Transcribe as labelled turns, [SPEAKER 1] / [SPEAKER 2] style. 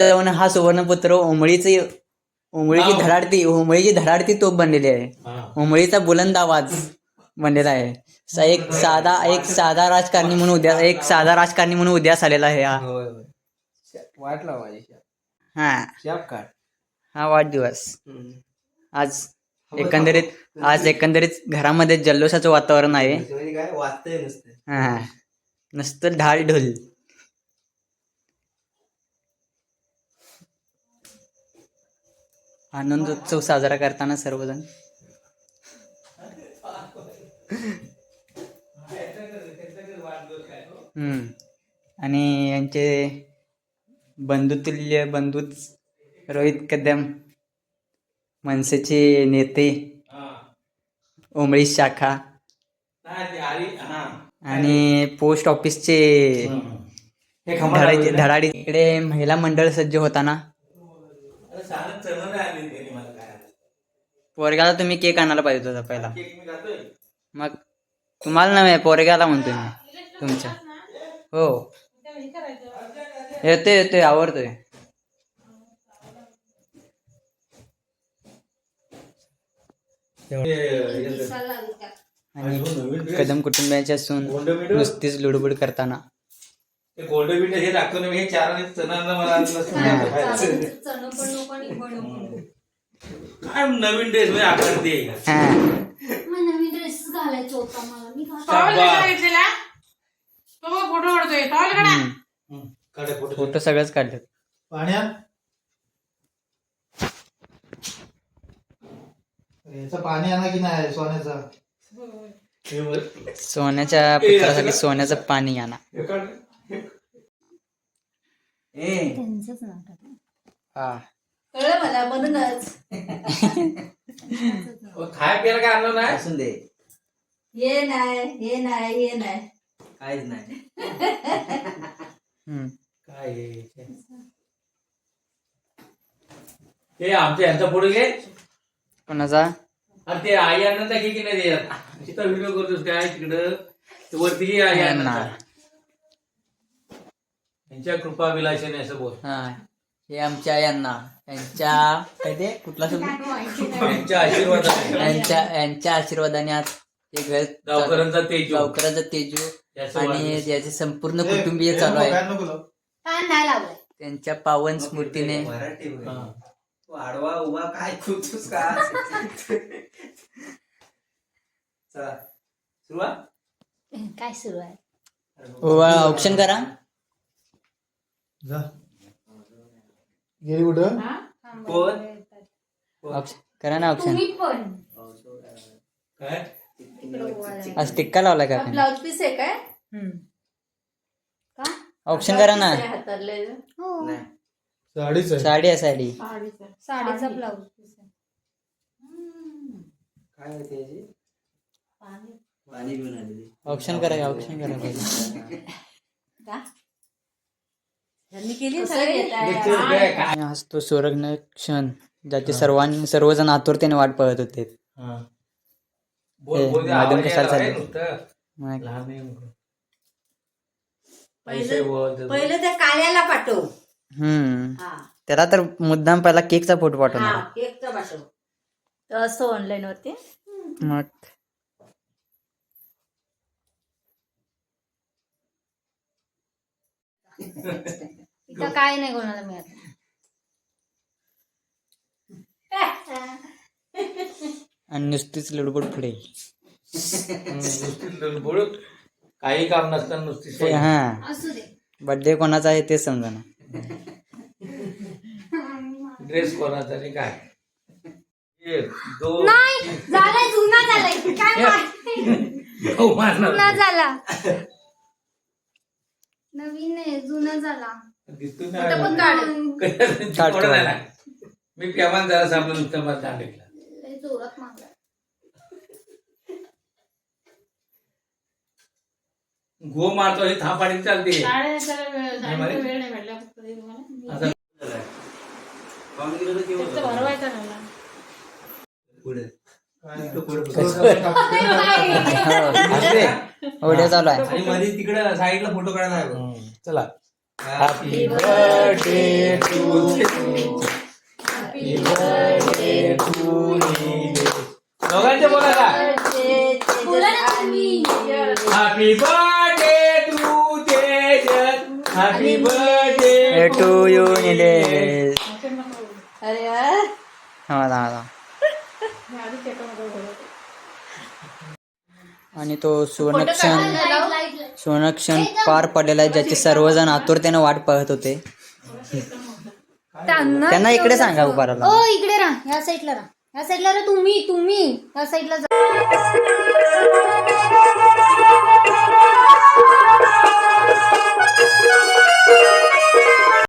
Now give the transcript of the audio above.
[SPEAKER 1] जाऊन हा सुवर्णपुत्र ओमळीची ओमळीची
[SPEAKER 2] नाव.
[SPEAKER 1] धडाडती ओमळीची धडाडती तोप बनलेली आहे. ओमळीचा बुलंद आवाज बनलेला आहे. सा- एक साधा एक साधा राजकारणी म्हणून उद्या एक साधा राजकारणी म्हणून उद्यास आलेला आहे हा. हा हा. वाढदिवस. आज एकंदरीत आज एकंदरीत घरामध्ये जल्लोषाचं वातावरण आहे. हा नुसतं. ढाल ढोल आनंदोत्सव साजरा करताना सर्वजण हम्म आणि यांचे बंधुतुल्य बंधूच रोहित कदम मनसेचे नेते. ओमळी शाखा. आणि पोस्ट ऑफिसचे? धडाडी इकडे महिला मंडळ सज्ज होताना
[SPEAKER 2] अरे साधं चलन नाही आली त्यांनी मला काय आता.
[SPEAKER 1] पोरग्याला तुम्ही केक आणायला पाहिजे होता पहिला.
[SPEAKER 2] केक मी खातोय.
[SPEAKER 1] मग तुम्हाला नव्हे पोरग्याला म्हणतोय मी. तुमच्या. हो. येतोय येतोय आवडतोय आणि कदम कुटुंबियाची असून नुसतीच लुडबुड करताना.
[SPEAKER 2] गोल्ड हे लागतो ना मी हे चार चणांना मला. काय नवीन ड्रेस म्हणजे आकार दे
[SPEAKER 1] हा.
[SPEAKER 3] मग नवीन ड्रेस घालायचा होता मला. मी घाल-
[SPEAKER 4] टॉवेल
[SPEAKER 2] शाबास.
[SPEAKER 4] कशाला घेतलेला? तो बघ फोटो काढतोय. टॉवेल काढा.
[SPEAKER 2] फोटो
[SPEAKER 1] फोटो सगळंच काढलेत.
[SPEAKER 5] पाण्यात. याचं पाणी आणा की नाही? सोन्याचा.
[SPEAKER 2] हे बघ.
[SPEAKER 1] सोन्याच्या पुत्रासाठी सोन्याचं पाणी आणा.
[SPEAKER 2] हे काढ.
[SPEAKER 3] त्यांचंच.
[SPEAKER 1] हा.
[SPEAKER 3] मला म्हणूनच.
[SPEAKER 2] खाय प्यायला काय आणलं नाही?
[SPEAKER 5] असून दे.
[SPEAKER 3] हे नाही हे नाही हे नाही.
[SPEAKER 5] काहीच नाही.
[SPEAKER 1] हम्म.
[SPEAKER 2] काय हे? हे आमच्या यांचा फोटो घे.
[SPEAKER 1] कोणाचा?
[SPEAKER 2] अरे ते आई अण्णाचा घे की नाही ते? तिथं व्हिडिओ करतोस काय तिकडं? ते वरती घे आई अण्णाचा. त्यांच्या कृपा विलासाने असं बोल.
[SPEAKER 1] हा. हे आमच्या यांना. यांच्या काय ते कुठला शब्द
[SPEAKER 2] त्यांच्या आशीर्वादाने.
[SPEAKER 1] यांच्या यांच्या आशीर्वादाने आज हे घर
[SPEAKER 2] गावकऱ्यांचा तेज.
[SPEAKER 1] गावकऱ्याचा तेजू
[SPEAKER 2] याचं
[SPEAKER 1] आणि. याचे संपूर्ण कुटुंबीय चालू आहे.
[SPEAKER 3] फॅन नाही लावलाय
[SPEAKER 1] त्यांच्या पावन स्मृतीने.
[SPEAKER 2] हा.
[SPEAKER 5] तू उभा काय खुदतोस का? चला. सुरुवात?
[SPEAKER 3] काय सुरू आहे
[SPEAKER 1] ऑप्शन करा.
[SPEAKER 5] गेली कुठं? कोण?
[SPEAKER 1] करा ना ऑप्शन
[SPEAKER 3] तुम्ही पण.
[SPEAKER 2] काय?
[SPEAKER 1] आज टिक्का लावला का आपण
[SPEAKER 3] ब्लाउज पीस आहे काय? का?
[SPEAKER 1] ऑप्शन करा ना.
[SPEAKER 3] हातातले. हो.
[SPEAKER 5] नाही.
[SPEAKER 6] साडीच आहे.
[SPEAKER 1] साडी आहे साडी.
[SPEAKER 3] साडीचा ब्लाउज पीस आहे.
[SPEAKER 5] काय होते याची पाणी. घेऊन आलेली.
[SPEAKER 1] ऑप्शन करा ऑप्शन करा पहिले.
[SPEAKER 3] का?
[SPEAKER 1] आणि आज तो सुवर्ण क्षण. ज्याची सर्वांनी सर्वजण आतुरतेने वाट पाहत होते.
[SPEAKER 2] हा. बोल बोल ते
[SPEAKER 1] माध्यम कशाला
[SPEAKER 2] बोल
[SPEAKER 7] पहिलं त्या काळ्याला पाठव.
[SPEAKER 1] हम्म.
[SPEAKER 7] हा.
[SPEAKER 1] त्याला तर मुद्दाम पहिला केकचा फोटो पाठवणार.
[SPEAKER 7] हा केकचा पाठव.
[SPEAKER 3] असतो ऑनलाईन वरती.
[SPEAKER 1] मग.
[SPEAKER 3] इथं काय नाही कोणाला मिळत.
[SPEAKER 1] आणि नुसतीच लुडबुड पुढे.
[SPEAKER 2] नुसती लुडबुड. काही काम नसताना नुसती सोय.
[SPEAKER 1] हा.
[SPEAKER 3] असू दे.
[SPEAKER 1] बर्थडे कोणाचा आहे ते समजा ना
[SPEAKER 2] ड्रेस कोणाचा आणि काय? एक दोन.
[SPEAKER 3] नाही झालाय जुना झालाय. काय
[SPEAKER 2] हो.
[SPEAKER 3] जुना झाला. नवीन नाही जुना झाला पण. काढ
[SPEAKER 1] काढ, काढ.
[SPEAKER 2] मी प्यामान जरा सापडलं नुसतं मला दांडीला
[SPEAKER 3] लय जोरात मागला.
[SPEAKER 2] गो मारतो हे थापाडी चालते.
[SPEAKER 4] साडे साडे वेळ
[SPEAKER 2] नाही मारे?
[SPEAKER 4] साडे वेळ नाही भेटला. फक्त ते तुम्हाला
[SPEAKER 2] आता
[SPEAKER 5] पाहून गेलो तर केव्हा
[SPEAKER 4] फक्त भरवायचा
[SPEAKER 5] पुढे.
[SPEAKER 1] व्हिडिओ चालू आहे.
[SPEAKER 5] आणि मध्ये तिकडे साईडला फोटो काढायला आहे बघ.
[SPEAKER 2] चला.
[SPEAKER 1] Happy birthday to happy birthday to
[SPEAKER 2] दोघांचे बोला का
[SPEAKER 3] बोला ना तुम्ही.
[SPEAKER 2] Happy birthday to Tejas happy birthday
[SPEAKER 1] to you Nilesh
[SPEAKER 7] अरे वा.
[SPEAKER 1] हा हा
[SPEAKER 4] आधी
[SPEAKER 1] आणि तो सुवर्णक्षण. सुवर्णक्षण पार पडलेला आहे ज्याची सर्वजण आतुरतेने वाट पाहत होते.
[SPEAKER 3] त्यांना
[SPEAKER 1] त्यांना इकडे सांगा उभारायला.
[SPEAKER 3] ओ इकडे राहा या साईडला राहा. या साईडला राहा तुम्ही तुम्ही. या साईडला जा.